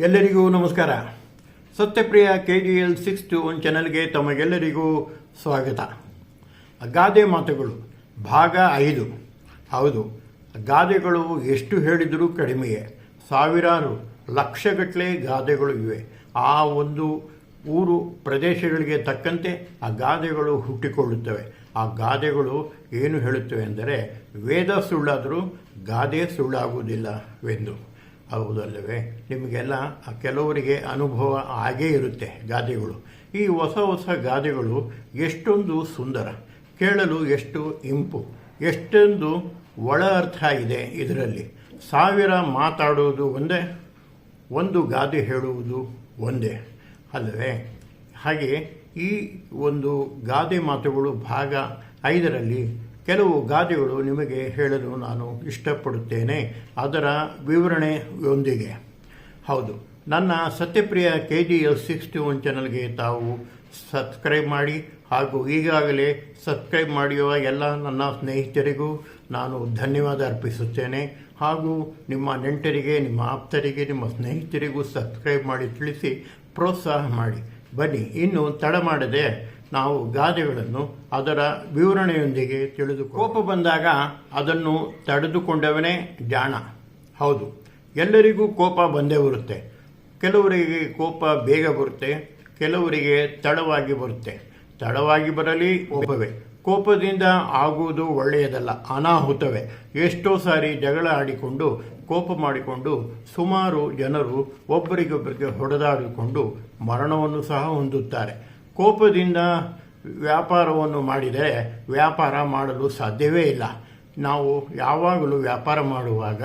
ಎಲ್ಲರಿಗೂ ನಮಸ್ಕಾರ. Satyapriya K D L six two one ಚಾನಲ್ಗೆ ತಮಗೆಲ್ಲರಿಗೂ ಸ್ವಾಗತ. ಗಾದೆ ಮಾತುಗಳು, ಭಾಗ ಐದು. ಹೌದು, ಗಾದೆಗಳು ಎಷ್ಟು ಹೇಳಿದರೂ ಕಡಿಮೆಯೇ. ಸಾವಿರಾರು ಲಕ್ಷಗಟ್ಟಲೆ ಗಾದೆಗಳು ಇವೆ. ಆ ಒಂದು ಊರು ಪ್ರದೇಶಗಳಿಗೆ ತಕ್ಕಂತೆ ಆ ಗಾದೆಗಳು ಹುಟ್ಟಿಕೊಳ್ಳುತ್ತವೆ. ಆ ಗಾದೆಗಳು ಏನು ಹೇಳುತ್ತವೆ ಎಂದರೆ ವೇದ ಸುಳ್ಳಾದರೂ ಗಾದೆ ಸುಳ್ಳಾಗುವುದಿಲ್ಲವೆಂದು ಹೌದಲ್ಲವೇ ನಿಮಗೆಲ್ಲ ಕೆಲವರಿಗೆ ಅನುಭವ ಆಗೇ ಇರುತ್ತೆ ಗಾದೆಗಳು. ಈ ಹೊಸ ಹೊಸ ಗಾದೆಗಳು ಎಷ್ಟೊಂದು ಸುಂದರ, ಕೇಳಲು ಎಷ್ಟು ಇಂಪು, ಎಷ್ಟೊಂದು ಒಳ ಅರ್ಥ ಇದೆ ಇದರಲ್ಲಿ. ಸಾವಿರ ಮಾತಾಡುವುದು ಒಂದೇ, ಒಂದು ಗಾದೆ ಹೇಳುವುದು ಒಂದೇ, ಅಲ್ಲವೇ? ಹಾಗೆ ಈ ಒಂದು ಗಾದೆ ಮಾತುಗಳು ಭಾಗ ಐದರಲ್ಲಿ ಕೆಲವು ಗಾದೆಗಳು ನಿಮಗೆ ಹೇಳಲು ನಾನು ಇಷ್ಟಪಡುತ್ತೇನೆ. ಅದರ ವಿವರಣೆಯೊಂದಿಗೆ. ಹೌದು, ನನ್ನ Satyapriya K G L sixty one ಚಾನಲ್ಗೆ ತಾವು ಸಬ್ಸ್ಕ್ರೈಬ್ ಮಾಡಿ ಹಾಗೂ ಈಗಾಗಲೇ ಸಬ್ಸ್ಕ್ರೈಬ್ ಮಾಡಿರುವ ಎಲ್ಲ ನನ್ನ ಸ್ನೇಹಿತರಿಗೂ ನಾನು ಧನ್ಯವಾದ ಅರ್ಪಿಸುತ್ತೇನೆ. ಹಾಗೂ ನಿಮ್ಮ ನೆಂಟರಿಗೆ, ನಿಮ್ಮ ಆಪ್ತರಿಗೆ, ನಿಮ್ಮ ಸ್ನೇಹಿತರಿಗೂ ಸಬ್ಸ್ಕ್ರೈಬ್ ಮಾಡಿ ತಿಳಿಸಿ ಪ್ರೋತ್ಸಾಹ ಮಾಡಿ. ಬನ್ನಿ, ಇನ್ನು ತಡ ಮಾಡದೆ ನಾವು ಗಾದೆಗಳನ್ನು ಅದರ ವಿವರಣೆಯೊಂದಿಗೆ ತಿಳಿದು ಕೋಪ ಬಂದಾಗ ಅದನ್ನು ತಡೆದುಕೊಂಡವನೇ ಜಾಣ ಹೌದು. ಎಲ್ಲರಿಗೂ ಕೋಪ ಬಂದೇ ಬರುತ್ತೆ. ಕೆಲವರಿಗೆ ಕೋಪ ಬೇಗ ಬರುತ್ತೆ. ಕೆಲವರಿಗೆ ತಡವಾಗಿ ಬರುತ್ತೆ. ತಡವಾಗಿ ಬರಲಿ, ಕೋಪವೇ. ಕೋಪದಿಂದ ಆಗುವುದು ಒಳ್ಳೆಯದಲ್ಲ, ಅನಾಹುತವೇ. ಎಷ್ಟೋ ಸಾರಿ ಜಗಳ ಆಡಿಕೊಂಡು, ಕೋಪ ಮಾಡಿಕೊಂಡು, ಸುಮಾರು ಜನರು ಒಬ್ಬರಿಗೊಬ್ಬರಿಗೆ ಹೊಡೆದಾಡಿಕೊಂಡು ಮರಣವನ್ನು ಸಹ ಹೊಂದುತ್ತಾರೆ. ಕೋಪದಿಂದ ವ್ಯಾಪಾರವನ್ನು ಮಾಡಿದರೆ ವ್ಯಾಪಾರ ಮಾಡಲು ಸಾಧ್ಯವೇ ಇಲ್ಲ. ನಾವು ಯಾವಾಗಲೂ ವ್ಯಾಪಾರ ಮಾಡುವಾಗ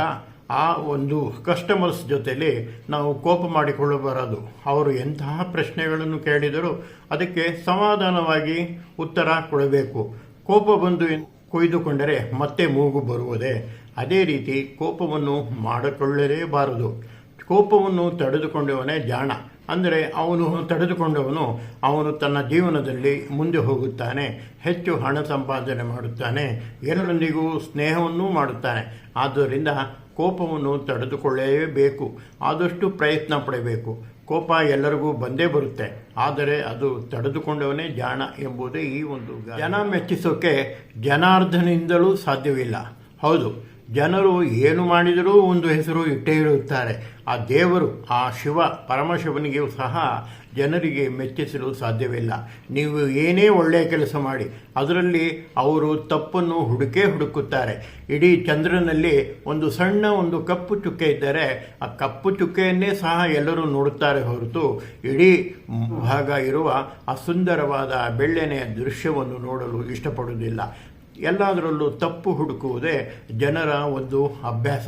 ಆ ಒಂದು ಕಸ್ಟಮರ್ಸ್ ಜೊತೆಯಲ್ಲಿ ನಾವು ಕೋಪ ಮಾಡಿಕೊಳ್ಳಬಾರದು. ಅವರು ಎಂತಹ ಪ್ರಶ್ನೆಗಳನ್ನು ಕೇಳಿದರೂ ಅದಕ್ಕೆ ಸಮಾಧಾನವಾಗಿ ಉತ್ತರ ಕೊಡಬೇಕು. ಕೋಪ ಬಂದು ಕೊಯ್ದುಕೊಂಡರೆ ಮತ್ತೆ ಮೂಗು ಬರುವುದೇ. ಅದೇ ರೀತಿ ಕೋಪವನ್ನು ಮಾಡಿಕೊಳ್ಳಲೇಬಾರದು. ಕೋಪವನ್ನು ತಡೆದುಕೊಂಡವನೇ ಜಾಣ. ಅಂದರೆ ಅವನು ತಡೆದುಕೊಂಡವನು, ಅವನು ತನ್ನ ಜೀವನದಲ್ಲಿ ಮುಂದೆ ಹೋಗುತ್ತಾನೆ, ಹೆಚ್ಚು ಹಣ ಸಂಪಾದನೆ ಮಾಡುತ್ತಾನೆ ಎಲ್ಲರೊಂದಿಗೂ ಸ್ನೇಹವನ್ನೂ ಮಾಡುತ್ತಾನೆ. ಆದ್ದರಿಂದ ಕೋಪವನ್ನು ತಡೆದುಕೊಳ್ಳಲೇಬೇಕು ಆದಷ್ಟು ಪ್ರಯತ್ನ ಪಡಬೇಕು. ಕೋಪ ಎಲ್ಲರಿಗೂ ಬಂದೇ ಬರುತ್ತೆ, ಆದರೆ ಅದು ತಡೆದುಕೊಂಡವನೇ ಜಾಣ ಎಂಬುದೇ ಈ ಒಂದು ಜನ ಮೆಚ್ಚಿಸೋಕೆ ಜನಾರ್ದನಿಂದಲೂ ಸಾಧ್ಯವಿಲ್ಲ. ಹೌದು ಜನರು ಏನು ಮಾಡಿದರೂ ಒಂದು ಹೆಸರು ಇಟ್ಟೇ ಇರುತ್ತಾರೆ. ಆ ದೇವರು, ಆ ಶಿವ, ಪರಮಶಿವನಿಗೆ ಸಹ ಜನರಿಗೆ ಮೆಚ್ಚಿಸಲು ಸಾಧ್ಯವಿಲ್ಲ. ನೀವು ಏನೇ ಒಳ್ಳೆಯ ಕೆಲಸ ಮಾಡಿ, ಅದರಲ್ಲಿ ಅವರು ತಪ್ಪನ್ನು ಹುಡುಕೇ ಹುಡುಕುತ್ತಾರೆ. ಇಡೀ ಚಂದ್ರನಲ್ಲಿ ಒಂದು ಸಣ್ಣ ಒಂದು ಕಪ್ಪು ಚುಕ್ಕೆ ಇದ್ದರೆ, ಆ ಕಪ್ಪು ಚುಕ್ಕೆಯನ್ನೇ ಸಹ ಎಲ್ಲರೂ ನೋಡುತ್ತಾರೆ ಹೊರತು ಇಡೀ ಭಾಗ ಇರುವ ಆ ಸುಂದರವಾದ ಬೆಳ್ಳೆನೆಯ ದೃಶ್ಯವನ್ನು ನೋಡಲು ಇಷ್ಟಪಡುವುದಿಲ್ಲ. ಎಲ್ಲದರಲ್ಲೂ ತಪ್ಪು ಹುಡುಕುವುದೇ ಜನರ ಒಂದು ಅಭ್ಯಾಸ.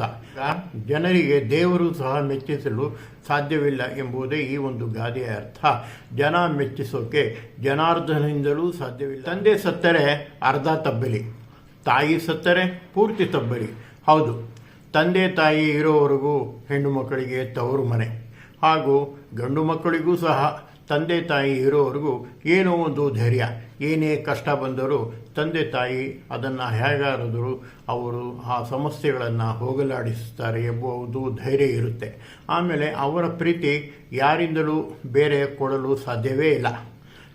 ಜನರಿಗೆ ದೇವರು ಸಹ ಮೆಚ್ಚಿಸಲು ಸಾಧ್ಯವಿಲ್ಲ ಎಂಬುದೇ ಈ ಒಂದು ಗಾದೆಯ ಅರ್ಥ. ಜನ ಮೆಚ್ಚಿಸೋಕೆ ಜನಾರ್ದನಿಂದಲೂ ಸಾಧ್ಯವಿಲ್ಲ. ತಂದೆ ಸತ್ತರೆ ಅರ್ಧ ತಬ್ಬಲಿ, ತಾಯಿ ಸತ್ತರೆ ಪೂರ್ತಿ ತಬ್ಬಲಿ. ಹೌದು, ತಂದೆ ತಾಯಿ ಇರೋವರೆಗೂ ಹೆಣ್ಣು ಮಕ್ಕಳಿಗೆ ತವರು ಮನೆ. ಹಾಗೂ ಗಂಡು ಮಕ್ಕಳಿಗೂ ಸಹ ತಂದೆ ತಾಯಿ ಇರೋವರೆಗೂ ಏನೋ ಒಂದು ಧೈರ್ಯ. ಏನೇ ಕಷ್ಟ ಬಂದರೂ ತಂದೆ ತಾಯಿ ಅದನ್ನು ಹೇಗಾದರೂ ಅವರು ಆ ಸಮಸ್ಯೆಗಳನ್ನು ಹೋಗಲಾಡಿಸುತ್ತಾರೆ ಎಂಬುದು ಧೈರ್ಯ ಇರುತ್ತೆ. ಆಮೇಲೆ ಅವರ ಪ್ರೀತಿ ಯಾರಿಂದಲೂ ಬೇರೆ ಕೊಡಲು ಸಾಧ್ಯವೇ ಇಲ್ಲ.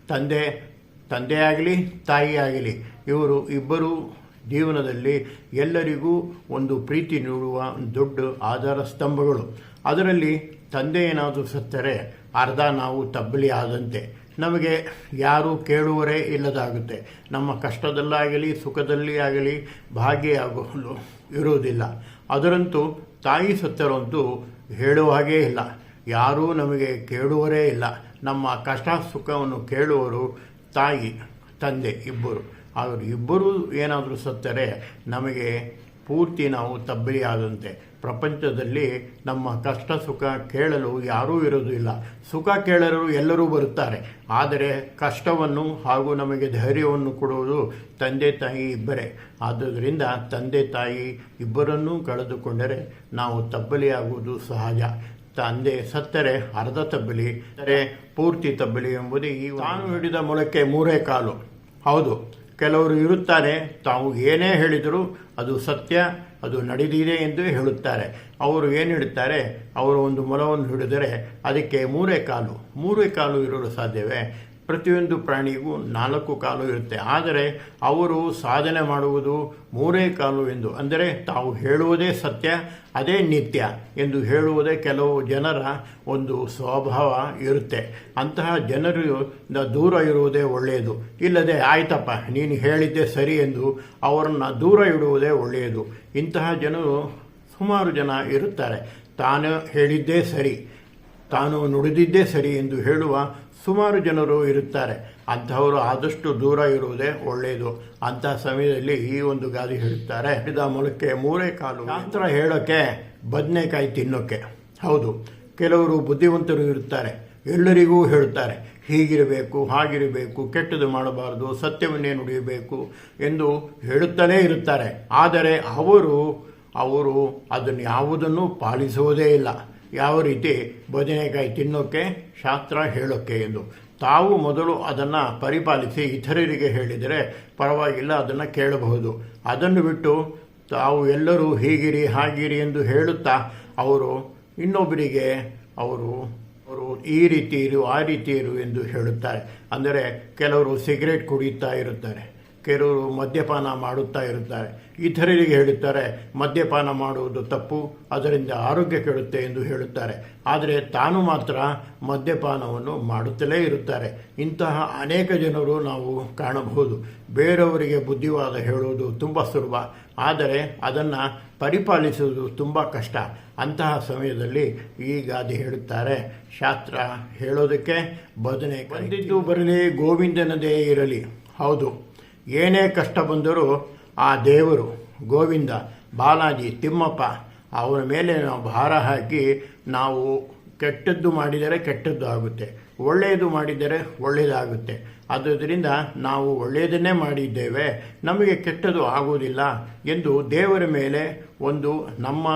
ತಂದೆ ತಂದೆಯಾಗಲಿ ಆಗಲಿ, ತಾಯಿ ಆಗಲಿ, ಇವರು ಇಬ್ಬರೂ ಜೀವನದಲ್ಲಿ ಎಲ್ಲರಿಗೂ ಒಂದು ಪ್ರೀತಿ ನೀಡುವ ದೊಡ್ಡ ಆಧಾರ ಸ್ತಂಭಗಳು. ಅದರಲ್ಲಿ ತಂದೆ ಏನಾದರೂ ಸತ್ತರೆ ಅರ್ಧ ನಾವು ತಬ್ಬಲಿ ಆದಂತೆ. ನಮಗೆ ಯಾರೂ ಕೇಳುವರೇ ಇಲ್ಲದಾಗುತ್ತೆ. ನಮ್ಮ ಕಷ್ಟದಲ್ಲಾಗಲಿ ಸುಖದಲ್ಲಿ ಆಗಲಿ ಭಾಗಿಯಾಗಲು ಇರುವುದಿಲ್ಲ. ಅದರಂತೂ ತಾಯಿ ಸತ್ತರಂತೂ ಹೇಳುವ ಹಾಗೇ ಇಲ್ಲ. ಯಾರೂ ನಮಗೆ ಕೇಳುವರೇ ಇಲ್ಲ. ನಮ್ಮ ಕಷ್ಟ, ಸುಖವನ್ನು ಕೇಳುವರು ತಾಯಿ, ತಂದೆ, ಇಬ್ಬರು. ಅವರು ಇಬ್ಬರೂ ಏನಾದರೂ ಸತ್ತರೆ ನಮಗೆ ಪೂರ್ತಿ ನಾವು ತಬ್ಬಲಿಯಾದಂತೆ ಪ್ರಪಂಚದಲ್ಲಿ ನಮ್ಮ ಕಷ್ಟ ಸುಖ ಕೇಳಲು ಯಾರೂ ಇರೋದಿಲ್ಲ ಸುಖ ಕೇಳಲು ಎಲ್ಲರೂ ಬರುತ್ತಾರೆ. ಆದರೆ ಕಷ್ಟವನ್ನು ಹಾಗೂ ನಮಗೆ ಧೈರ್ಯವನ್ನು ಕೊಡುವುದು ತಂದೆ ತಾಯಿ ಇಬ್ಬರೇ. ಆದ್ದರಿಂದ ತಂದೆ ತಾಯಿ ಇಬ್ಬರನ್ನೂ ಕಳೆದುಕೊಂಡರೆ ನಾವು ತಬ್ಬಲಿಯಾಗುವುದು ಸಹಜ. ತಂದೆ ಸತ್ತರೆ ಅರ್ಧ ತಬ್ಬಲಿ ಅಂದರೆ ಪೂರ್ತಿ ತಬ್ಬಲಿ ಎಂಬುದೇ ಈ ತಾನು ಹಿಡಿದ ಮೊಳಕೆ ಮೂರೇ ಕಾಲು. ಹೌದು. ಕೆಲವರು ಇರುತ್ತಾರೆ, ತಾವು ಏನೇ ಹೇಳಿದರೂ ಅದು ಸತ್ಯ, ಅದು ನಡೆದಿದೆ ಎಂದು ಹೇಳುತ್ತಾರೆ. ಅವರು ಏನು ಹೇಳುತ್ತಾರೆ? ಅವರು ಒಂದು ಮೊಲವನ್ನು ಹಿಡಿದರೆ ಅದಕ್ಕೆ ಮೂರೇ ಕಾಲು. ಮೂರೇ ಕಾಲು ಇರಲು ಸಾಧ್ಯವೇ? ಪ್ರತಿಯೊಂದು ಪ್ರಾಣಿಗೂ ನಾಲ್ಕು ಕಾಲು ಇರುತ್ತೆ. ಆದರೆ ಅವರು ಸಾಧನೆ ಮಾಡುವುದು ಮೂರೇ ಕಾಲು ಎಂದು. ಅಂದರೆ ತಾವು ಹೇಳುವುದೇ ಸತ್ಯ, ಅದೇ ನಿತ್ಯ ಎಂದು ಹೇಳುವುದೇ ಕೆಲವು ಜನರ ಒಂದು ಸ್ವಭಾವ ಇರುತ್ತೆ. ಅಂತಹ ಜನರು ದೂರ ಇರುವುದೇ ಒಳ್ಳೆಯದು. ಇಲ್ಲದೆ, ಆಯ್ತಪ್ಪ, ನೀನು ಹೇಳಿದ್ದೆ ಸರಿ ಎಂದು ಅವರನ್ನು ದೂರ ಇಡುವುದೇ ಒಳ್ಳೆಯದು. ಇಂತಹ ಜನರು ಸುಮಾರು ಜನ ಇರುತ್ತಾರೆ. ತಾನು ಹೇಳಿದ್ದೇ ಸರಿ. ತಾನು ನುಡಿದಿದ್ದೇ ಸರಿ ಎಂದು ಹೇಳುವ ಸುಮಾರು ಜನರು ಇರುತ್ತಾರೆ. ಅಂಥವರು ಆದಷ್ಟು ದೂರ ಇರುವುದೇ ಒಳ್ಳೆಯದು. ಅಂತಹ ಸಮಯದಲ್ಲಿ ಈ ಒಂದು ಗಾದೆ ಹೇಳುತ್ತಾರೆ. ಹಿಡಿದ ಮೊಳಕೆ ಮೂರೇ ಕಾಲು ಶಾಸ್ತ್ರ ಹೇಳೋಕ್ಕೆ ಬದನೆಕಾಯಿ ತಿನ್ನೋಕ್ಕೆ ಹೌದು, ಕೆಲವರು ಬುದ್ಧಿವಂತರು ಇರುತ್ತಾರೆ. ಎಲ್ಲರಿಗೂ ಹೇಳುತ್ತಾರೆ, ಹೀಗಿರಬೇಕು, ಹಾಗಿರಬೇಕು, ಕೆಟ್ಟದು ಮಾಡಬಾರದು, ಸತ್ಯವನ್ನೇ ನುಡಿಯಬೇಕು ಎಂದು ಹೇಳುತ್ತಲೇ ಇರುತ್ತಾರೆ. ಆದರೆ ಅವರು ಅವರು ಅದನ್ನು ಯಾವುದನ್ನು ಪಾಲಿಸುವುದೇ ಇಲ್ಲ. ಯಾವ ರೀತಿ ಬದನೆಕಾಯಿ ತಿನ್ನೋಕ್ಕೆ ಶಾಸ್ತ್ರ ಹೇಳೋಕ್ಕೆ ಎಂದು. ತಾವು ಮೊದಲು ಅದನ್ನು ಪರಿಪಾಲಿಸಿ ಇತರರಿಗೆ ಹೇಳಿದರೆ ಪರವಾಗಿಲ್ಲ, ಅದನ್ನು ಕೇಳಬಹುದು. ಅದನ್ನು ಬಿಟ್ಟು ತಾವು ಎಲ್ಲರೂ ಹೀಗಿರಿ, ಹಾಗಿರಿ ಎಂದು ಹೇಳುತ್ತಾ ಅವರು ಇನ್ನೊಬ್ಬರಿಗೆ ಅವರು ಅವರು ಈ ರೀತಿ ಇರು, ಆ ರೀತಿ ಇರು ಎಂದು ಹೇಳುತ್ತಾರೆ. ಅಂದರೆ ಕೆಲವರು ಸಿಗರೇಟ್ ಕುಡಿಯುತ್ತಾ ಇರುತ್ತಾರೆ. ಕೆಲವರು ಮದ್ಯಪಾನ ಮಾಡುತ್ತಾ ಇರುತ್ತಾರೆ. ಇತರರಿಗೆ ಹೇಳುತ್ತಾರೆ ಮದ್ಯಪಾನ ಮಾಡುವುದು ತಪ್ಪು ಅದರಿಂದ ಆರೋಗ್ಯ ಕೆಡುತ್ತೆ ಎಂದು ಹೇಳುತ್ತಾರೆ. ಆದರೆ ತಾನು ಮಾತ್ರ ಮದ್ಯಪಾನವನ್ನು ಮಾಡುತ್ತಲೇ ಇರುತ್ತಾರೆ. ಇಂತಹ ಅನೇಕ ಜನರು ನಾವು ಕಾಣಬಹುದು. ಬೇರೆಯವರಿಗೆ ಬುದ್ಧಿವಾದ ಹೇಳುವುದು ತುಂಬ ಸುಲಭ. ಆದರೆ ಅದನ್ನು ಪರಿಪಾಲಿಸುವುದು ತುಂಬ ಕಷ್ಟ. ಅಂತಹ ಸಮಯದಲ್ಲಿ ಈ ಗಾದೆ ಹೇಳುತ್ತಾರೆ ಶಾಸ್ತ್ರ ಹೇಳೋದಕ್ಕೆ ಬದನೆ ಬಂದಿದ್ದು ಬರಲಿ ಗೋವಿಂದನದೇ ಇರಲಿ. ಹೌದು. ಏನೇ ಕಷ್ಟ ಬಂದರೂ ಆ ದೇವರು, ಗೋವಿಂದ, ಬಾಲಾಜಿ, ತಿಮ್ಮಪ್ಪ ಅವರ ಮೇಲೆ ನಾವು ಭಾರ ಹಾಕಿ ನಾವು ಕೆಟ್ಟದ್ದು ಮಾಡಿದರೆ ಕೆಟ್ಟದ್ದು ಆಗುತ್ತೆ. ಒಳ್ಳೆಯದು ಮಾಡಿದರೆ ಒಳ್ಳೆಯದಾಗುತ್ತೆ. ಆದ್ದರಿಂದ ನಾವು ಒಳ್ಳೆಯದನ್ನೇ ಮಾಡಿದ್ದೇವೆ. ನಮಗೆ ಕೆಟ್ಟದ್ದು ಆಗುವುದಿಲ್ಲ ಎಂದು ದೇವರ ಮೇಲೆ ಒಂದು ನಮ್ಮ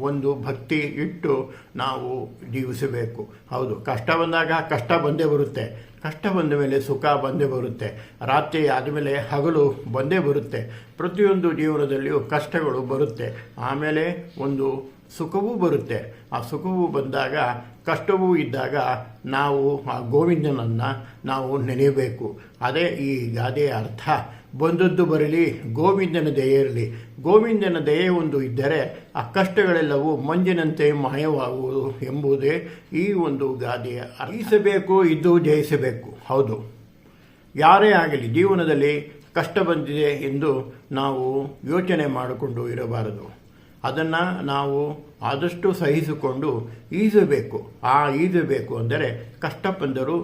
ಒಂದು ಭಕ್ತಿ ಇಟ್ಟು ನಾವು ಜೀವಿಸಬೇಕು. ಹೌದು, ಕಷ್ಟ ಬಂದಾಗ ಕಷ್ಟ ಬಂದೇ ಬರುತ್ತೆ. ಕಷ್ಟ ಬಂದ ಮೇಲೆ ಸುಖ ಬಂದೇ ಬರುತ್ತೆ. ರಾತ್ರಿ ಆದಮೇಲೆ ಹಗಲು ಬಂದೇ ಬರುತ್ತೆ. ಪ್ರತಿಯೊಂದು ಜೀವನದಲ್ಲಿಯೂ ಕಷ್ಟಗಳು ಬರುತ್ತೆ. ಆಮೇಲೆ ಒಂದು ಸುಖವೂ ಬರುತ್ತೆ. ಆ ಸುಖವೂ ಬಂದಾಗ, ಕಷ್ಟವೂ ಇದ್ದಾಗ ನಾವು ಆ ಗೋವಿಂದನನ್ನು ನಾವು ನೆನೆಯಬೇಕು. ಅದೇ ಈ ಗಾದೆಯ ಅರ್ಥ. ಬಂದದ್ದು ಬರಲಿ, ಗೋವಿಂದನ ದಯೆ ಇರಲಿ. ಗೋವಿಂದನ ದಯೆ ಒಂದು ಇದ್ದರೆ ಆ ಕಷ್ಟಗಳೆಲ್ಲವೂ ಮಂಜಿನಂತೆ ಮಾಯವಾಗುವುದು ಎಂಬುದೇ ಈ ಒಂದು ಗಾದೆಯ ಅರ್ಹಿಸಬೇಕು ಇದು ಜಯಿಸಬೇಕು. ಹೌದು. ಯಾರೇ ಆಗಲಿ ಜೀವನದಲ್ಲಿ ಕಷ್ಟ ಬಂದಿದೆ ಎಂದು ನಾವು ಯೋಚನೆ ಮಾಡಿಕೊಂಡು ಇರಬಾರದು. ಅದನ್ನು ನಾವು ಆದಷ್ಟು ಸಹಿಸಿಕೊಂಡು ಈಜಬೇಕು. ಆ ಈಜಬೇಕು ಅಂದರೆ ಕಷ್ಟ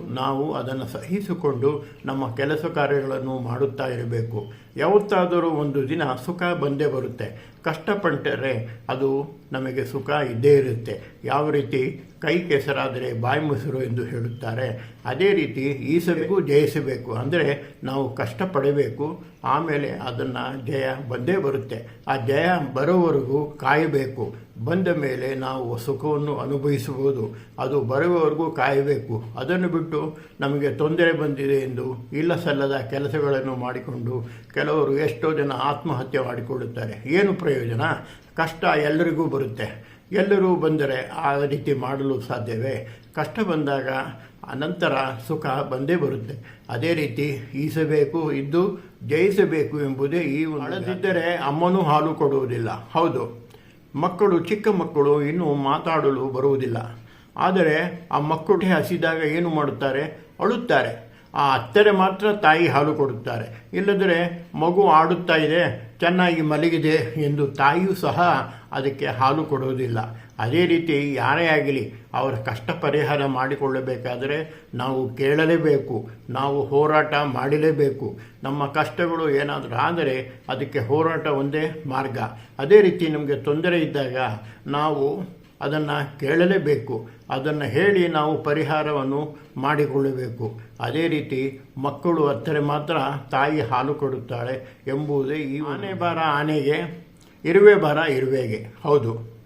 ನಾವು ಅದನ್ನು ಸಹಿಸಿಕೊಂಡು ನಮ್ಮ ಕೆಲಸ ಕಾರ್ಯಗಳನ್ನು ಮಾಡುತ್ತಾ ಇರಬೇಕು. ಯಾವತ್ತಾದರೂ ಒಂದು ದಿನ ಸುಖ ಬಂದೇ ಬರುತ್ತೆ. ಕಷ್ಟಪಟ್ಟರೆ ಅದು ನಮಗೆ ಸುಖ ಇದ್ದೇ ಇರುತ್ತೆ. ಯಾವ ರೀತಿ? ಕೈ ಕೆಸರಾದರೆ ಬಾಯಿ ಮೊಸರು ಎಂದು ಹೇಳುತ್ತಾರೆ. ಅದೇ ರೀತಿ ಈಸಬೇಕು ಜಯಿಸಬೇಕು. ಅಂದರೆ ನಾವು ಕಷ್ಟಪಡಬೇಕು. ಆಮೇಲೆ ಅದನ್ನು ಜಯ ಬಂದೇ ಬರುತ್ತೆ. ಆ ಜಯ ಬರೋವರೆಗೂ ಕಾಯಬೇಕು. ಬಂದ ಮೇಲೆ ನಾವು ಸುಖವನ್ನು ಅನುಭವಿಸಬಹುದು. ಅದು ಬರುವವರೆಗೂ ಕಾಯಬೇಕು. ಅದನ್ನು ಬಿಟ್ಟು ನಮಗೆ ತೊಂದರೆ ಬಂದಿದೆ ಎಂದು ಇಲ್ಲ ಸಲ್ಲದ ಕೆಲಸಗಳನ್ನು ಮಾಡಿಕೊಂಡು ಕೆಲವರು ಎಷ್ಟೋ ಜನ ಆತ್ಮಹತ್ಯೆ ಮಾಡಿಕೊಳ್ಳುತ್ತಾರೆ. ಏನು ಪ್ರಯೋಜನ? ಕಷ್ಟ ಎಲ್ಲರಿಗೂ ಬರುತ್ತೆ. ಎಲ್ಲರೂ ಬಂದರೆ ಆ ರೀತಿ ಮಾಡಲು ಸಾಧ್ಯವೇ? ಕಷ್ಟ ಬಂದಾಗ ಅನಂತರ ಸುಖ ಬಂದೇ ಬರುತ್ತೆ. ಅದೇ ರೀತಿ ಈಸಬೇಕು ಇದ್ದು ಜಯಿಸಬೇಕು ಎಂಬುದೇ ಈ ಅಳದಿದ್ದರೆ ಅಮ್ಮನೂ ಹಾಲು ಕೊಡುವುದಿಲ್ಲ. ಹೌದು. ಮಕ್ಕಳು, ಚಿಕ್ಕ ಮಕ್ಕಳು ಇನ್ನೂ ಮಾತಾಡಲು ಬರುವುದಿಲ್ಲ. ಆದರೆ ಆ ಮಕ್ಕಳು ಹಸಿದಾಗ ಏನು ಮಾಡುತ್ತಾರೆ? ಅಳುತ್ತಾರೆ. ಆ ಅತ್ತರೆ ಮಾತ್ರ ತಾಯಿ ಹಾಲು ಕೊಡುತ್ತಾರೆ. ಇಲ್ಲದರೆ ಮಗು ಆಡುತ್ತಾ ಇದೆ, ಚೆನ್ನಾಗಿ ಮಲಗಿದೆ ಎಂದು ತಾಯಿಯೂ ಸಹ ಅದಕ್ಕೆ ಹಾಲು ಕೊಡುವುದಿಲ್ಲ. ಅದೇ ರೀತಿ ಯಾರೇ ಆಗಲಿ ಅವರ ಕಷ್ಟ ಪರಿಹಾರ ಮಾಡಿಕೊಳ್ಳಬೇಕಾದರೆ ನಾವು ಕೇಳಲೇಬೇಕು, ನಾವು ಹೋರಾಟ ಮಾಡಲೇಬೇಕು. ನಮ್ಮ ಕಷ್ಟಗಳು ಏನಾದರೂ ಆದರೆ ಅದಕ್ಕೆ ಹೋರಾಟ ಒಂದೇ ಮಾರ್ಗ. ಅದೇ ರೀತಿ ನಮಗೆ ತೊಂದರೆ ಇದ್ದಾಗ ನಾವು ಅದನ್ನು ಕೇಳಲೇಬೇಕು. ಅದನ್ನು ಹೇಳಿ ನಾವು ಪರಿಹಾರವನ್ನು ಮಾಡಿಕೊಳ್ಳಬೇಕು. ಅದೇ ರೀತಿ ಮಕ್ಕಳು ಅತ್ತರೆ ಮಾತ್ರ ತಾಯಿ ಹಾಲು ಕೊಡುತ್ತಾಳೆ ಎಂಬುದೇ ಈ ಆನೆ ಬಾರ ಆನೆಗೆ, ಇರುವೆ ಬಾರ ಇರುವೆಗೆ. ಹೌದು.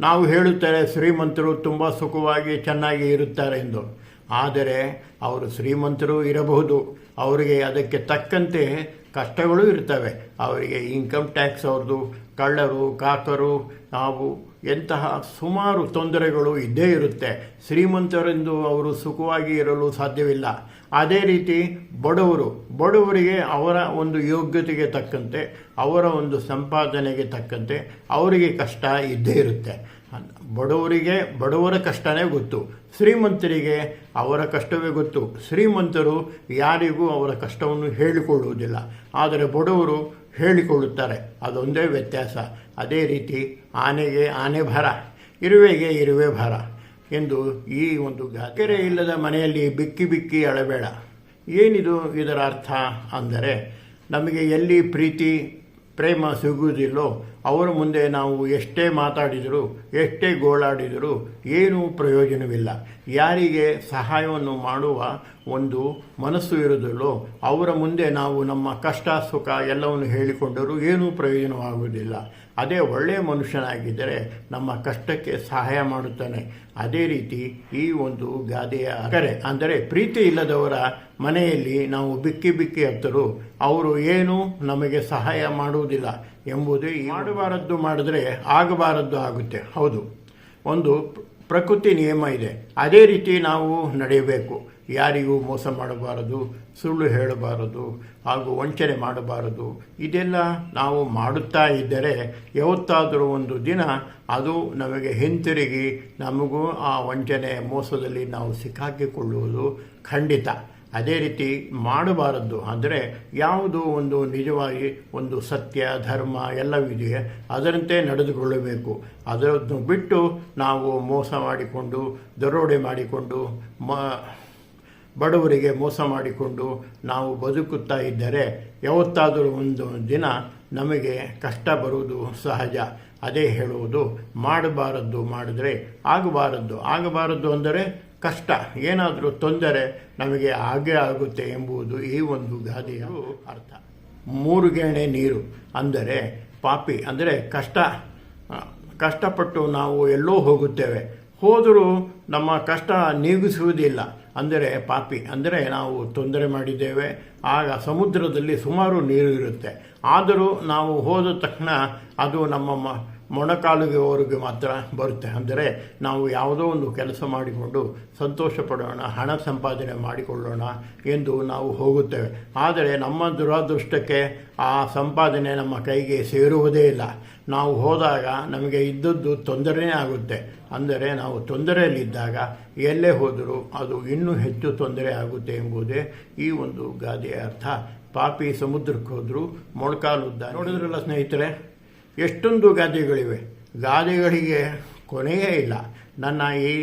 ನಾವು ಹೇಳುತ್ತಾರೆ ಶ್ರೀಮಂತರು ತುಂಬ ಸುಖವಾಗಿ ಚೆನ್ನಾಗಿ ಇರುತ್ತಾರೆ ಎಂದು. ಆದರೆ ಅವರು ಶ್ರೀಮಂತರು ಇರಬಹುದು. ಅವರಿಗೆ ಅದಕ್ಕೆ ತಕ್ಕಂತೆ ಕಷ್ಟಗಳು ಇರ್ತವೆ ಅವರಿಗೆ ಇನ್ಕಮ್ ಟ್ಯಾಕ್ಸ್ ಅವ್ರದ್ದು, ಕಳ್ಳರು, ಕಾಕರು, ನಾವು ಎಂತಹ ಸುಮಾರು ತೊಂದರೆಗಳು ಇದ್ದೇ ಇರುತ್ತೆ. ಶ್ರೀಮಂತರೆಂದು ಅವರು ಸುಖವಾಗಿ ಇರಲು ಸಾಧ್ಯವಿಲ್ಲ. ಅದೇ ರೀತಿ ಬಡವರು, ಬಡವರಿಗೆ ಅವರ ಒಂದು ಯೋಗ್ಯತೆಗೆ ತಕ್ಕಂತೆ ಅವರ ಒಂದು ಸಂಪಾದನೆಗೆ ತಕ್ಕಂತೆ ಅವರಿಗೆ ಕಷ್ಟ ಇದ್ದೇ ಇರುತ್ತೆ. ಬಡವರಿಗೆ, ಬಡವರ ಕಷ್ಟನೇ ಗೊತ್ತು. ಶ್ರೀಮಂತರಿಗೆ ಅವರ ಕಷ್ಟವೇ ಗೊತ್ತು. ಶ್ರೀಮಂತರು ಯಾರಿಗೂ ಅವರ ಕಷ್ಟವನ್ನು ಹೇಳಿಕೊಳ್ಳುವುದಿಲ್ಲ. ಆದರೆ ಬಡವರು ಹೇಳಿಕೊಳ್ಳುತ್ತಾರೆ. ಅದೊಂದೇ ವ್ಯತ್ಯಾಸ. ಅದೇ ರೀತಿ ಆನೆಗೆ ಆನೆ ಭಾರ, ಇರುವೆಗೆ ಇರುವೆ ಭಾರ ಎಂದು ಈ ಒಂದು ಗಾಕೆರೆ ಇಲ್ಲದ ಮನೆಯಲ್ಲಿ ಬಿಕ್ಕಿ ಬಿಕ್ಕಿ ಅಳಬೇಡ. ಏನಿದು ಇದರ ಅರ್ಥ? ಅಂದರೆ ನಮಗೆ ಎಲ್ಲಿ ಪ್ರೀತಿ ಪ್ರೇಮ ಸಿಗುವುದಿಲ್ಲೋ ಅವರ ಮುಂದೆ ನಾವು ಎಷ್ಟೇ ಮಾತಾಡಿದರೂ, ಎಷ್ಟೇ ಗೋಳಾಡಿದರೂ ಏನೂ ಪ್ರಯೋಜನವಿಲ್ಲ. ಯಾರಿಗೆ ಸಹಾಯವನ್ನು ಮಾಡುವ ಒಂದು ಮನಸ್ಸು ಇರುವುದಿಲ್ಲೋ, ಅವರ ಮುಂದೆ ನಾವು ನಮ್ಮ ಕಷ್ಟ, ಸುಖ ಎಲ್ಲವನ್ನು ಹೇಳಿಕೊಂಡರೂ ಏನೂ ಪ್ರಯೋಜನವಾಗುವುದಿಲ್ಲ. ಅದೇ ಒಳ್ಳೆಯ ಮನುಷ್ಯನಾಗಿದ್ದರೆ ನಮ್ಮ ಕಷ್ಟಕ್ಕೆ ಸಹಾಯ ಮಾಡುತ್ತಾನೆ. ಅದೇ ರೀತಿ ಈ ಒಂದು ಗಾದೆಯ ಕರೆ, ಅಂದರೆ ಪ್ರೀತಿ ಇಲ್ಲದವರ ಮನೆಯಲ್ಲಿ ನಾವು ಬಿಕ್ಕಿ ಬಿಕ್ಕಿ ಹತ್ತರು ಅವರು ಏನು ನಮಗೆ ಸಹಾಯ ಮಾಡುವುದಿಲ್ಲ ಎಂಬುದೇ ಮಾಡಬಾರದ್ದು ಮಾಡಿದ್ರೆ ಆಗಬಾರದ್ದು ಆಗುತ್ತೆ. ಹೌದು. ಒಂದು ಪ್ರಕೃತಿ ನಿಯಮ ಇದೆ. ಅದೇ ರೀತಿ ನಾವು ನಡೆಯಬೇಕು. ಯಾರಿಗೂ ಮೋಸ ಮಾಡಬಾರದು, ಸುಳ್ಳು ಹೇಳಬಾರದು, ಹಾಗೂ ವಂಚನೆ ಮಾಡಬಾರದು. ಇದೆಲ್ಲ ನಾವು ಮಾಡುತ್ತಾ ಇದ್ದರೆ ಯಾವತ್ತಾದರೂ ಒಂದು ದಿನ ಅದು ನಮಗೆ ಹಿಂತಿರುಗಿ ನಮಗೂ ಆ ವಂಚನೆ ಮೋಸದಲ್ಲಿ ನಾವು ಸಿಕ್ಕಾಕಿಕೊಳ್ಳುವುದು ಖಂಡಿತ. ಅದೇ ರೀತಿ ಮಾಡಬಾರದು ಅಂದರೆ ಯಾವುದು ಒಂದು ನಿಜವಾಗಿ ಒಂದು ಸತ್ಯ, ಧರ್ಮ ಎಲ್ಲವಿದೆಯೇ ಅದರಂತೆ ನಡೆದುಕೊಳ್ಳಬೇಕು. ಅದನ್ನು ಬಿಟ್ಟು ನಾವು ಮೋಸ ಮಾಡಿಕೊಂಡು, ದರೋಡೆ ಮಾಡಿಕೊಂಡು ಮ ಬಡವರಿಗೆ ಮೋಸ ಮಾಡಿಕೊಂಡು ನಾವು ಬದುಕುತ್ತಾ ಇದ್ದರೆ ಯಾವತ್ತಾದರೂ ಒಂದು ದಿನ ನಮಗೆ ಕಷ್ಟ ಬರುವುದು ಸಹಜ. ಅದೇ ಹೇಳುವುದು, ಮಾಡಬಾರದ್ದು ಮಾಡಿದರೆ ಆಗಬಾರದ್ದು. ಆಗಬಾರದ್ದು ಅಂದರೆ ಕಷ್ಟ. ಏನಾದರೂ ತೊಂದರೆ ನಮಗೆ ಆಗೇ ಆಗುತ್ತೆ ಎಂಬುದು ಈ ಒಂದು ಗಾದೆಯ ಅರ್ಥ. ಮೂರು ಗೇಣೆ ನೀರು ಅಂದರೆ ಪಾಪಿ, ಅಂದರೆ ಕಷ್ಟ. ಕಷ್ಟಪಟ್ಟು ನಾವು ಎಲ್ಲೋ ಹೋಗುತ್ತೇವೆ. ಹೋದರೂ ನಮ್ಮ ಕಷ್ಟ ನೀಗಿಸುವುದಿಲ್ಲ. ಅಂದರೆ ಪಾಪಿ, ಅಂದರೆ ನಾವು ತೊಂದರೆ ಮಾಡಿದ್ದೇವೆ. ಆಗ ಸಮುದ್ರದಲ್ಲಿ ಸುಮಾರು ನೀರು ಇರುತ್ತೆ. ಆದರೂ ನಾವು ಹೋದ ತಕ್ಷಣ ಅದು ನಮ್ಮ ಮ, ಮೊಣಕಾಲುಗೆವರೆಗೆ ಮಾತ್ರ ಬರುತ್ತೆ. ಅಂದರೆ ನಾವು ಯಾವುದೋ ಒಂದು ಕೆಲಸ ಮಾಡಿಕೊಂಡು ಸಂತೋಷ ಪಡೋಣ ಹಣ ಸಂಪಾದನೆ ಮಾಡಿಕೊಳ್ಳೋಣ ಎಂದು ನಾವು ಹೋಗುತ್ತೇವೆ. ಆದರೆ ನಮ್ಮ ದುರಾದೃಷ್ಟಕ್ಕೆ ಆ ಸಂಪಾದನೆ ನಮ್ಮ ಕೈಗೆ ಸೇರುವುದೇ ಇಲ್ಲ. ನಾವು ಹೋದಾಗ ನಮಗೆ ಇದ್ದದ್ದು ತೊಂದರೆನೇ ಆಗುತ್ತೆ. ಅಂದರೆ ನಾವು ತೊಂದರೆಯಲ್ಲಿದ್ದಾಗ ಎಲ್ಲೇ ಹೋದರೂ ಅದು ಇನ್ನೂ ಹೆಚ್ಚು ತೊಂದರೆ ಆಗುತ್ತೆ ಎಂಬುದೇ ಈ ಒಂದು ಗಾದೆಯ ಅರ್ಥ. ಪಾಪಿ ಸಮುದ್ರಕ್ಕೆ ಹೋದರೂ ಮೊಳಕಾಲುದ್ದ ನೋಡಿದ್ರಲ್ಲ ಸ್ನೇಹಿತರೆ? ಎಷ್ಟೊಂದು ಗಾದೆಗಳಿವೆ. ಗಾದೆಗಳಿಗೆ ಕೊನೆಯೇ ಇಲ್ಲ. ನನ್ನ ಈ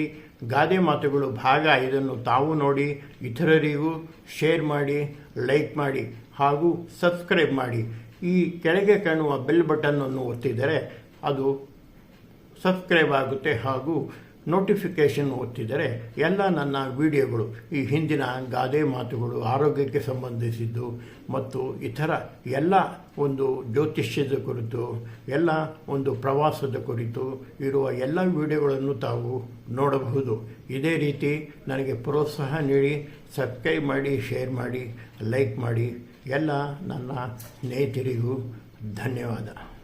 ಗಾದೆ ಮಾತುಗಳು ಭಾಗ ಇದನ್ನು ತಾವು ನೋಡಿ, ಇತರರಿಗೂ ಶೇರ್ ಮಾಡಿ, ಲೈಕ್ ಮಾಡಿ ಹಾಗೂ ಸಬ್ಸ್ಕ್ರೈಬ್ ಮಾಡಿ. ಈ ಕೆಳಗೆ ಕಾಣುವ ಬೆಲ್ ಬಟನ್ನನ್ನು ಒತ್ತಿದರೆ ಅದು ಸಬ್ಸ್ಕ್ರೈಬ್ ಆಗುತ್ತೆ ಹಾಗೂ ನೋಟಿಫಿಕೇಷನ್ ಒತ್ತಿದರೆ ಎಲ್ಲ ನನ್ನ ವಿಡಿಯೋಗಳು ಈ ಹಿಂದಿನ ಗಾದೆ ಮಾತುಗಳು, ಆರೋಗ್ಯಕ್ಕೆ ಸಂಬಂಧಿಸಿದ್ದು ಮತ್ತು ಇತರ ಎಲ್ಲ ಒಂದು ಜ್ಯೋತಿಷ್ಯದ ಕುರಿತು, ಎಲ್ಲ ಒಂದು ಪ್ರವಾಸದ ಕುರಿತು ಇರುವ ಎಲ್ಲ ವಿಡಿಯೋಗಳನ್ನು ತಾವು ನೋಡಬಹುದು. ಇದೇ ರೀತಿ ನನಗೆ ಪ್ರೋತ್ಸಾಹ ನೀಡಿ ಸಬ್ಸ್ಕ್ರೈಬ್ ಮಾಡಿ ಶೇರ್ ಮಾಡಿ ಲೈಕ್ ಮಾಡಿ. ಎಲ್ಲ ನನ್ನ ಸ್ನೇಹಿತರಿಗೂ ಧನ್ಯವಾದ.